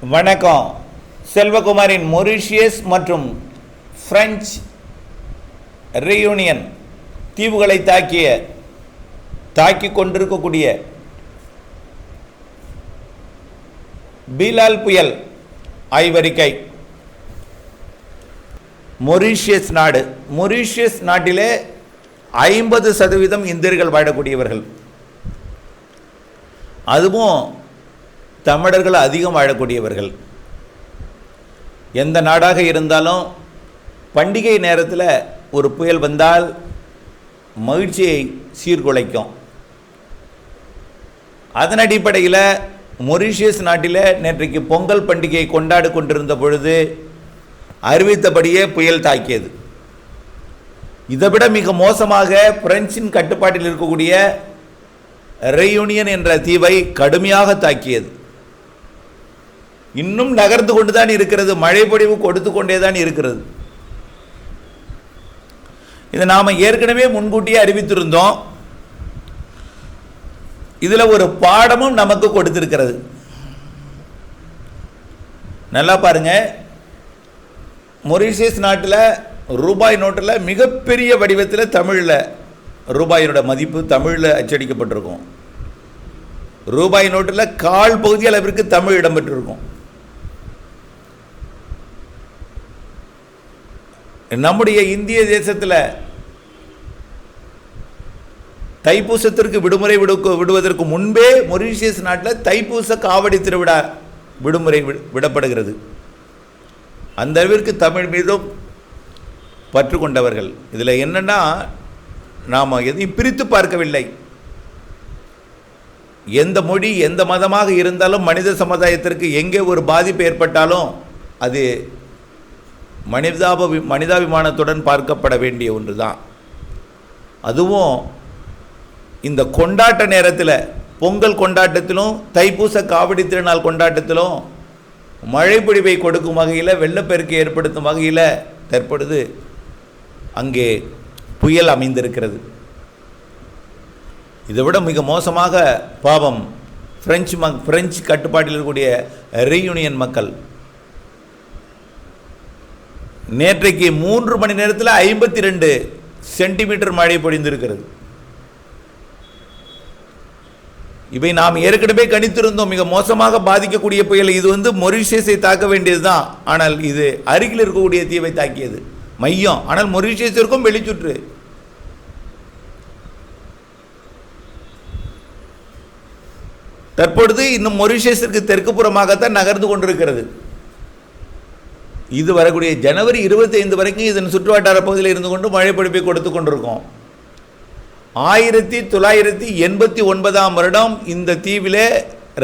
வணக்கம். செல்வகுமாரின் மொரிஷியஸ் மற்றும் பிரெஞ்சு ரீயூனியன் தீவுகளை தாக்கிய தாக்கி கொண்டிருக்கக்கூடிய பீலால் புயல் ஆய்வறிக்கை. மொரீஷியஸ் நாடு. மொரீஷியஸ் நாட்டிலே ஐம்பது சதவீதம் இந்தியர்கள் வாழக்கூடியவர்கள். அதுவும் தமிழர்கள் அதிகம் வாழக்கூடியவர்கள். எந்த நாடாக இருந்தாலும் பண்டிகை நேரத்தில் ஒரு புயல் வந்தால் மகிழ்ச்சியை சீர்குலைக்கும். அதன் அடிப்படையில் மொரீஷியஸ் நாட்டில் நேற்றைக்கு பொங்கல் பண்டிகையை கொண்டாடி கொண்டிருந்த பொழுது அறிவித்தபடியே புயல் தாக்கியது. இதைவிட மிக மோசமாக பிரெஞ்சின் கட்டுப்பாட்டில் இருக்கக்கூடிய ரெயூனியன் என்ற தீவை கடுமையாக தாக்கியது. இன்னும் நகர்ந்து கொண்டு தான் இருக்கிறது மழை பொழிவு கொடுத்து கொண்டே தான் இருக்கிறது. இதை நாம் ஏற்கனவே முன்கூட்டியே அறிவித்திருந்தோம். இதில் ஒரு பாடமும் நமக்கு கொடுத்திருக்கிறது. நல்லா பாருங்க. மொரீஷியஸ் நாட்டில் ரூபாய் நோட்டில் மிகப்பெரிய வடிவத்தில் தமிழில் ரூபாயினோட மதிப்பு தமிழில் அச்சடிக்கப்பட்டிருக்கும். ரூபாய் நோட்டில் கால் பகுதி அளவிற்கு தமிழ் இடம்பெற்றிருக்கும். நம்முடைய இந்திய தேசத்தில் தைப்பூசத்திற்கு விடுமுறை விடுக்க விடுவதற்கு முன்பே மொரீஷியஸ் நாட்டில் தைப்பூச காவடி திருவிழா விடுமுறை விடப்படுகிறது. அந்த அளவிற்கு தமிழ் மீதும் பற்று கொண்டவர்கள். இதில் என்னென்னா நாம் எதையும் பிரித்து பார்க்கவில்லை. எந்த மொழி எந்த மதமாக இருந்தாலும் மனித சமுதாயத்திற்கு எங்கே ஒரு பாதிப்பு ஏற்பட்டாலும் அது மனிதாப மனிதாபிமானத்துடன் பார்க்கப்பட வேண்டிய ஒன்று தான் அதுவும் இந்த கொண்டாட்ட நேரத்தில் பொங்கல் கொண்டாட்டத்திலும் தைப்பூச காவடி திருநாள் கொண்டாட்டத்திலும் மழைப்பிடிவை கொடுக்கும் வகையில் வெள்ளப்பெருக்கு ஏற்படுத்தும் வகையில் தற்பொழுது அங்கே புயல் அமைந்திருக்கிறது. இதை விட மிக மோசமாக பாவம் பிரெஞ்சு மக் பிரெஞ்சு கட்டுப்பாட்டில் இருக்கக்கூடிய ரீயூனியன் மக்கள் நேற்றைக்கு மூன்று மணி நேரத்தில் ஐம்பத்தி ரெண்டு சென்டிமீட்டர் மழை பொழிந்திருக்கிறது. இவை நாம் ஏற்கனவே கணித்திருந்தோம். மிக மோசமாக பாதிக்கக்கூடிய புயல் இது வந்து மொரிஷியஸை தாக்க வேண்டியதுதான். ஆனால் இது அருகில் இருக்கக்கூடிய தீவை தாக்கியது. மையம். ஆனால் மொரிஷியஸிற்கும் வெளிச்சுற்று. தற்பொழுது இன்னும் மொரிஷியஸிற்கு தெற்கு புறமாகத்தான் நகர்ந்து கொண்டிருக்கிறது. இது வரக்கூடிய ஜனவரி 25 வரைக்கும் இதன் சுற்றுவட்டார பகுதியில் இருந்து கொண்டு மழை பொழிப்பை கொடுத்து கொண்டிருக்கோம். ஆயிரத்தி தொள்ளாயிரத்தி எண்பத்தி ஒன்பதாம் வருடம் இந்த தீவிலே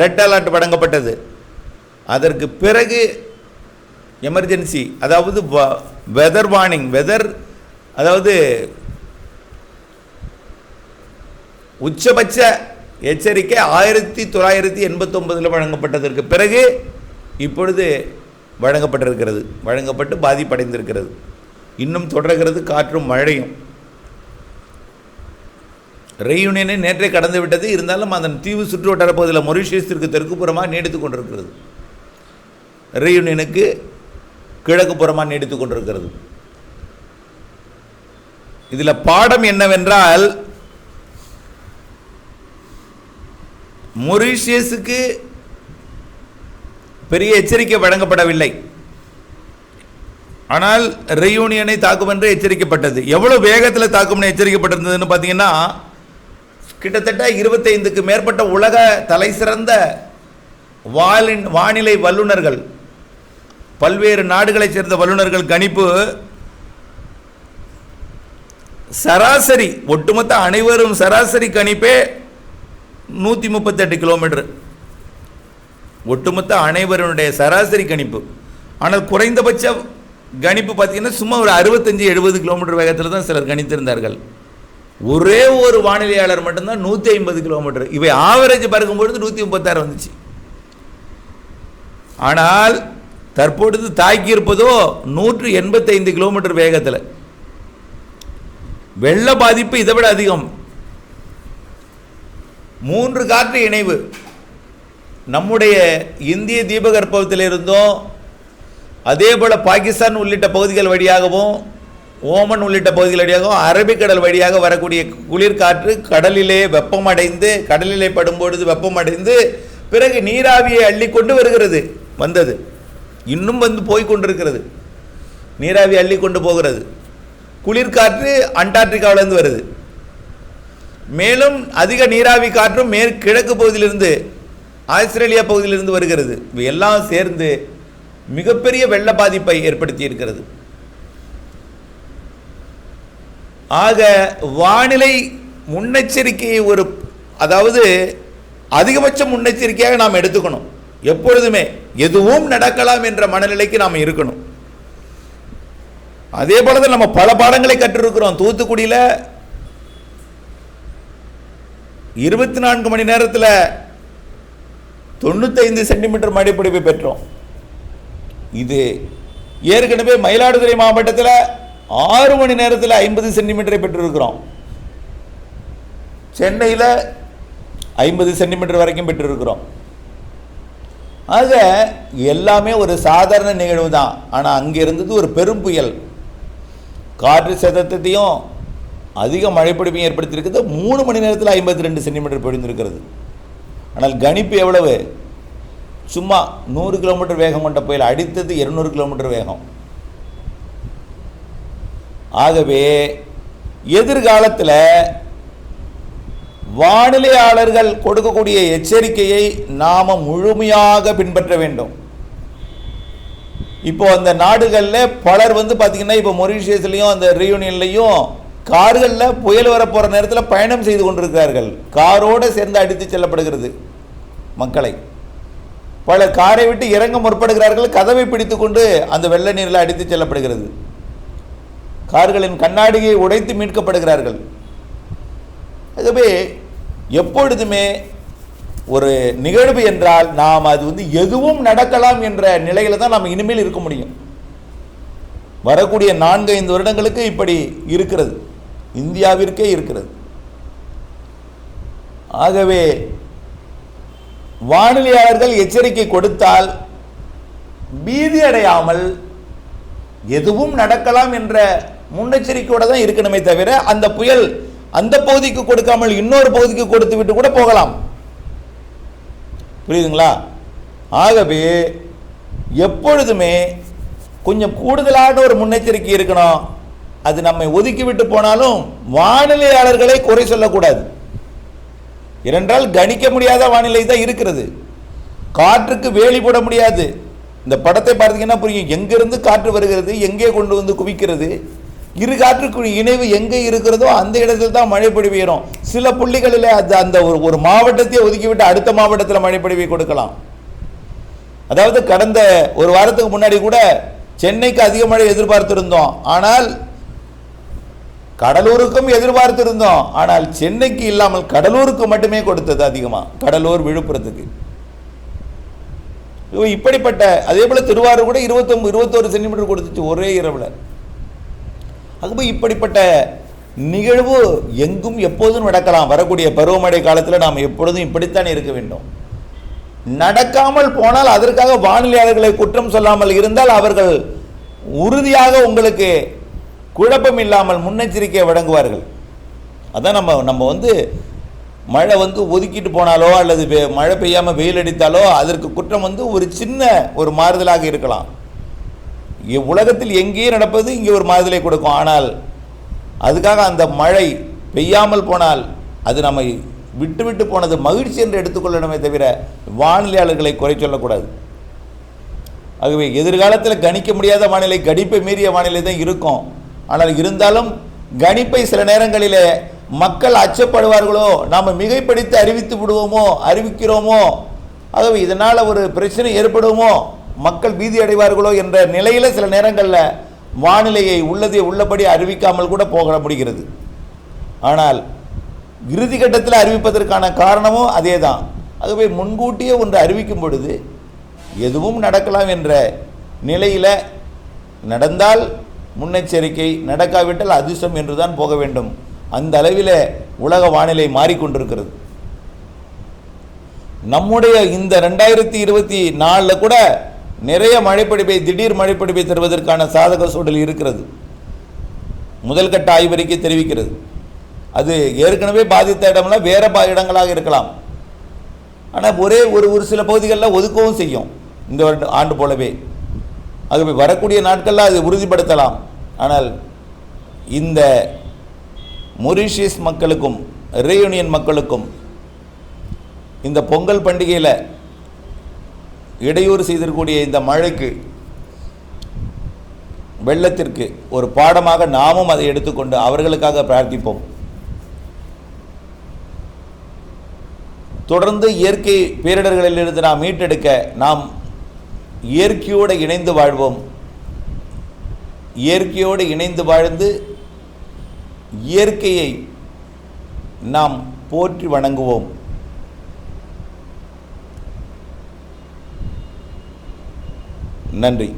ரெட் அலர்ட் வழங்கப்பட்டது. அதற்கு பிறகு எமர்ஜென்சி அதாவது வெதர் வார்னிங் வெதர் அதாவது உச்சபட்ச எச்சரிக்கை ஆயிரத்தி தொள்ளாயிரத்தி எண்பத்தொன்பதில் வழங்கப்பட்டதற்கு பிறகு இப்பொழுது வழங்கப்பட்டிருக்கிறது. வழங்கப்பட்டு பாதிப்படைந்திருக்கிறது. இன்னும் தொடர்கிறது காற்றும் மழையும். ரெயூனியனை நேற்றே கடந்து விட்டது. இருந்தாலும் அதன் தீவு சுற்று வட்டார பகுதியில் மொரிஷியஸிற்கு தெற்கு புறமாக நீடித்து கொண்டிருக்கிறது. ரெயூனியனுக்கு கிழக்கு புறமாக நீடித்து கொண்டிருக்கிறது. இதில் பாடம் என்னவென்றால் மொரீஷியஸுக்கு பெரிய எச்சரிக்கை வழங்கப்படவில்லை. ஆனால் ரெயூனியனை தாக்கும் என்று எச்சரிக்கப்பட்டது. எவ்வளவு வேகத்தில் தாக்கும்னு எச்சரிக்கப்பட்டிருந்ததுன்னு பார்த்தீங்கன்னா கிட்டத்தட்ட இருபத்தைந்துக்கு மேற்பட்ட உலக தலைசிறந்த வாலின் வானிலை வல்லுநர்கள் பல்வேறு நாடுகளைச் சேர்ந்த வல்லுநர்கள் கணிப்பு சராசரி ஒட்டுமொத்த அனைவரும் சராசரி கணிப்பே நூற்றி முப்பத்தெட்டு கிலோமீட்டர் ஒட்டுமொத்த அனைவருடைய சராசரி கணிப்பு. ஆனால் குறைந்தபட்ச கணிப்பு பார்த்தீங்கன்னா சும்மா ஒரு அறுபத்தஞ்சி எழுபது கிலோமீட்டர் வேகத்தில் தான் சிலர் கணித்திருந்தார்கள். ஒரே ஒரு வானிலையாளர் மட்டும்தான் நூற்றி ஐம்பது கிலோமீட்டர். இவை ஆவரேஜ் பார்க்கும்பொழுது நூற்றி முப்பத்தாறு வந்துச்சு. ஆனால் தற்பொழுது தாக்கியிருப்பதோ நூற்று எண்பத்தைந்து கிலோமீட்டர் வேகத்தில். வெள்ள பாதிப்பு இதை விட அதிகம். மூன்று காற்று இணைவு. நம்முடைய இந்திய தீபகற்பத்திலிருந்தும் அதே போல் பாகிஸ்தான் உள்ளிட்ட பகுதிகள் வழியாகவும் ஓமன் உள்ளிட்ட பகுதிகள் வழியாகவும் அரபிக்கடல் வழியாக வரக்கூடிய குளிர்காற்று கடலிலே வெப்பமடைந்து கடலிலே படும்பொழுது வெப்பமடைந்து பிறகு நீராவியை அள்ளி கொண்டு வருகிறது வந்தது. இன்னும் வந்து போய் கொண்டிருக்கிறது. நீராவி அள்ளி கொண்டு போகிறது. குளிர்காற்று அண்டார்டிகாவிலேருந்து வருது. மேலும் அதிக நீராவி காற்றும் மேற்கிழக்கு பகுதியிலிருந்து ஆஸ்திரேலியா பகுதியிலிருந்து வருகிறது. இவை எல்லாம் சேர்ந்து மிகப்பெரிய வெள்ள பாதிப்பை ஏற்படுத்தி இருக்கிறது ஆக வானிலை முன்னெச்சரிக்கையை ஒரு அதாவது அதிகபட்ச முன்னெச்சரிக்கையாக நாம் எடுத்துக்கணும். எப்பொழுதுமே எதுவும் நடக்கலாம் என்ற மனநிலைக்கு நாம் இருக்கணும். அதே போல தான் நம்ம பல பாடங்களை கற்றிருக்கிறோம். தூத்துக்குடியில் இருபத்தி நான்கு மணி நேரத்தில் தொண்ணூத்தைந்து சென்டிமீட்டர் மழைப்பிடிப்பை பெற்றோம். இது ஏற்கனவே மயிலாடுதுறை மாவட்டத்தில் ஆறு மணி நேரத்தில் ஐம்பது சென்டிமீட்டரை பெற்றிருக்கிறோம். சென்னையில் ஐம்பது சென்டிமீட்டர் வரைக்கும் பெற்றிருக்கிறோம். ஆக எல்லாமே ஒரு சாதாரண நிகழ்வு தான். ஆனால் அங்கே இருந்தது ஒரு பெரும் புயல். காற்று சேதத்தையும் அதிக மழைப்பிடிப்பையும் ஏற்படுத்தியிருக்கிறது. மூணு மணி நேரத்தில் ஐம்பத்தி ரெண்டு சென்டிமீட்டர் பொழிந்திருக்கிறது. ஆனால் கணிப்பு எவ்வளவு? சும்மா நூறு கிலோமீட்டர் வேகம் கொண்ட புயல் அடித்தது இருநூறு கிலோமீட்டர் வேகம். ஆகவே எதிர்காலத்தில் வானிலையாளர்கள் கொடுக்கக்கூடிய எச்சரிக்கையை நாம் முழுமையாக பின்பற்ற வேண்டும். இப்போ அந்த நாடுகளில் பலர் வந்து பார்த்தீங்கன்னா இப்போ மொரிஷியஸ்லேயும் அந்த ரியூனியன்லையும் கார்களில் புயல் வரப்போகிற நேரத்தில் பயணம் செய்து கொண்டிருக்கிறார்கள். காரோடு சேர்ந்து அடித்து செல்லப்படுகிறது மக்களை. பல காரை விட்டு இறங்க முற்படுகிறார்கள். கதவை பிடித்து கொண்டு அந்த வெள்ள நீரில் அடித்து செல்லப்படுகிறது. கார்களின் கண்ணாடியை உடைத்து மீட்கப்படுகிறார்கள். ஆகவே எப்பொழுதுமே ஒரு நிகழ்வு என்றால் நாம் அது வந்து எதுவும் நடக்கலாம் என்ற நிலையில தான் நாம் இனிமேல் இருக்க முடியும். வரக்கூடிய நான்கு ஐந்து வருடங்களுக்கு இப்படி இருக்கிறது. இந்தியாவிற்கே இருக்கிறது. ஆகவே வானிலையாளர்கள் எச்சரிக்கை கொடுத்தால் பீதி அடையாமல் எதுவும் நடக்கலாம் என்ற முன்னெச்சரிக்கையோட தான் இருக்கணுமே தவிர அந்த புயல் அந்த பகுதிக்கு கொடுக்காமல் இன்னொரு பகுதிக்கு கொடுத்து விட்டு கூட போகலாம். புரியுதுங்களா? ஆகவே எப்பொழுதுமே கொஞ்சம் கூடுதலான ஒரு முன்னெச்சரிக்கை இருக்கணும். அது நம்மை ஒதுக்கி விட்டு போனாலும் வானிலையாளர்களை குறை சொல்லக்கூடாது. ஏனென்றால் கணிக்க முடியாத வானிலை தான் இருக்கிறது. காற்றுக்கு வேலி போட முடியாது. இந்த படத்தை பார்த்தீங்கன்னா புரியும்? எங்கேருந்து காற்று வருகிறது எங்கே கொண்டு வந்து குவிக்கிறது? இரு காற்றுக்கு இணைவு எங்கே இருக்கிறதோ அந்த இடத்தில் தான் மழை பொழிவு சில புள்ளிகளில் அது அந்த ஒரு ஒரு மாவட்டத்தையே ஒதுக்கிவிட்டு அடுத்த மாவட்டத்தில் மழை பொழிவை கொடுக்கலாம். அதாவது கடந்த ஒரு வாரத்துக்கு முன்னாடி கூட சென்னைக்கு அதிக மழை எதிர்பார்த்துருந்தோம். ஆனால் கடலூருக்கும் எதிர்பார்த்திருந்தோம். ஆனால் சென்னைக்கு இல்லாமல் கடலூருக்கு மட்டுமே கொடுத்தது அதிகமாக கடலூர் விழுப்புரத்துக்கு. இப்படிப்பட்ட அதே போல் திருவாரூர் கூட இருபத்தொம்பது இருபத்தோரு சென்டிமீட்டர் கொடுத்துச்சு ஒரே இரவில். ஆகவே இப்படிப்பட்ட நிகழ்வு எங்கும் எப்போதும் நடக்கலாம். வரக்கூடிய பருவமழை காலத்தில் நாம் எப்பொழுதும் இப்படித்தான் இருக்க வேண்டும். நடக்காமல் போனால் அதற்காக வானிலையாளர்களை குற்றம் சொல்லாமல் இருந்தால் அவர்கள் உறுதியாக உங்களுக்கு குழப்பம் இல்லாமல் முன்னெச்சரிக்கை வழங்குவார்கள். அதான் நம்ம நம்ம வந்து மழை வந்து ஒதுக்கிட்டு போனாலோ அல்லது வெ- மழை பெய்யாமல் வெயில் அடித்தாலோ அதற்கு குற்றம் வந்து ஒரு சின்ன ஒரு மாறுதலாக இருக்கலாம். உலகத்தில் எங்கேயே நடப்பது இங்கே ஒரு மாறுதலை கொடுக்கும். ஆனால் அதுக்காக அந்த மழை பெய்யாமல் போனால் அது நம்மை விட்டு விட்டு போனது மகிழ்ச்சி என்று எடுத்துக்கொள்ளணுமே தவிர வானிலையாளர்களை குறை சொல்லக்கூடாது. ஆகவே எதிர்காலத்தில் கணிக்க முடியாத வானிலை கணிப்பை மீறிய வானிலை தான் இருக்கும். ஆனால் இருந்தாலும் கணிப்பை சில நேரங்களிலே மக்கள் அச்சப்படுவார்களோ நாம் மிகைப்படுத்தி அறிவித்து விடுவோமோ அறிவிக்கிறோமோ ஆகவே இதனால் ஒரு பிரச்சனை ஏற்படுமோ மக்கள் பீதி அடைவார்களோ என்ற நிலையில் சில நேரங்களில் வானிலையை உள்ளதை உள்ளபடி அறிவிக்காமல் கூட போக முடிகிறது. ஆனால் இறுதி கட்டத்தில் அறிவிப்பதற்கான காரணமும் அதே தான் ஆகவே முன்கூட்டியே ஒன்று அறிவிக்கும் பொழுது எதுவும் நடக்கலாம் என்ற நிலையில் நடந்தால் முன்னெச்சரிக்கை நடக்காவிட்டால் அதிர்ஷ்டம் என்று தான் போக வேண்டும். அந்த அளவில் உலக வானிலை மாறிக்கொண்டிருக்கிறது. நம்முடைய இந்த ரெண்டாயிரத்தி இருபத்தி நாலில் கூட நிறைய மழைப்பிடிப்பை திடீர் மழைப்பிடிப்பை தருவதற்கான சாதக சூழல் இருக்கிறது. முதல் கட்ட ஆய்வறிக்கை தெரிவிக்கிறது. அது ஏற்கனவே பாதித்த இடம்லாம் வேறு பா இடங்களாக இருக்கலாம். ஆனால் ஒரே ஒரு ஒரு சில பகுதிகளில் ஒதுக்கவும் செய்யும். இந்த ஆண்டு போலவே. ஆகவே வரக்கூடிய நாட்களில் அதை உறுதிப்படுத்தலாம். ஆனால் இந்த மொரிஷியஸ் மக்களுக்கும் ரேயூனியன் மக்களுக்கும் இந்த பொங்கல் பண்டிகையில் இடையூறு செய்திருக்கூடிய இந்த மழைக்கு வெள்ளத்திற்கு ஒரு பாடமாக நாமும் அதை எடுத்துக்கொண்டு அவர்களுக்காக பிரார்த்திப்போம். தொடர்ந்து இயற்கை பேரிடர்களிலிருந்து நாம் மீட்டெடுக்க நாம் இயற்கையோடு இணைந்து வாழ்வோம். இயற்கையோடு இணைந்து வாழ்ந்து இயற்கையை நாம் போற்றி வணங்குவோம். நன்றி.